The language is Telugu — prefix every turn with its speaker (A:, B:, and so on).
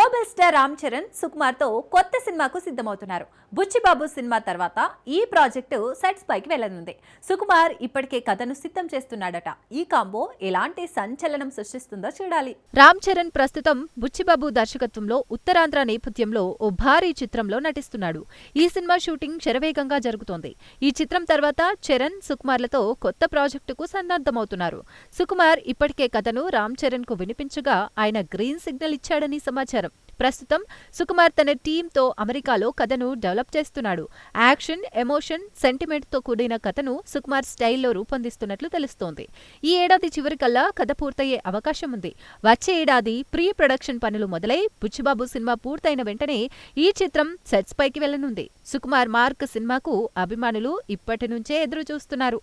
A: గ్లోబల్ స్టార్ రామ్ చరణ్ సుకుమార్తో కొత్త సినిమాకు సిద్ధమవుతున్నారు. బుచ్చిబాబు సినిమా తర్వాత ఈ ప్రాజెక్టు సెట్స్ పైకి వెళ్ళనుంది సుకుమార్ ఇప్పటికే కథను సిద్ధం చేస్తున్నాడట. ఈ కాంబో ఎలాంటి సంచలనం సృష్టిస్తుందో చూడాలి. రామ్ చరణ్ ప్రస్తుతం బుచ్చిబాబు దర్శకత్వంలో ఉత్తరాంధ్ర నేపథ్యంలో ఓ భారీ చిత్రంలో నటిస్తున్నాడు. ఈ సినిమా షూటింగ్ శరవేగంగా జరుగుతోంది. ఈ చిత్రం తర్వాత చరణ్ సుకుమార్లతో కొత్త ప్రాజెక్టుకు సన్నద్ధమవుతున్నారు. సుకుమార్ ఇప్పటికే కథను రామ్ చరణ్కు వినిపించగా ఆయన గ్రీన్ సిగ్నల్ ఇచ్చాడని సమాచారం. ప్రస్తుతం సుకుమార్ తన టీంతో అమెరికాలో కథను డెవలప్ చేస్తున్నాడు. యాక్షన్ ఎమోషన్ సెంటిమెంట్తో కూడిన కథను సుకుమార్ స్టైల్లో రూపొందిస్తున్నట్లు తెలుస్తోంది. ఈ ఏడాది చివరికల్లా కథ పూర్తయ్యే అవకాశం ఉంది. వచ్చే ఏడాది ప్రీ ప్రొడక్షన్ పనులు మొదలై బుచ్చిబాబు సినిమా పూర్తయిన వెంటనే ఈ చిత్రం సెట్స్ పైకి వెళ్ళనుంది సుకుమార్ మార్క్ సినిమాకు అభిమానులు ఇప్పటి నుంచే ఎదురు చూస్తున్నారు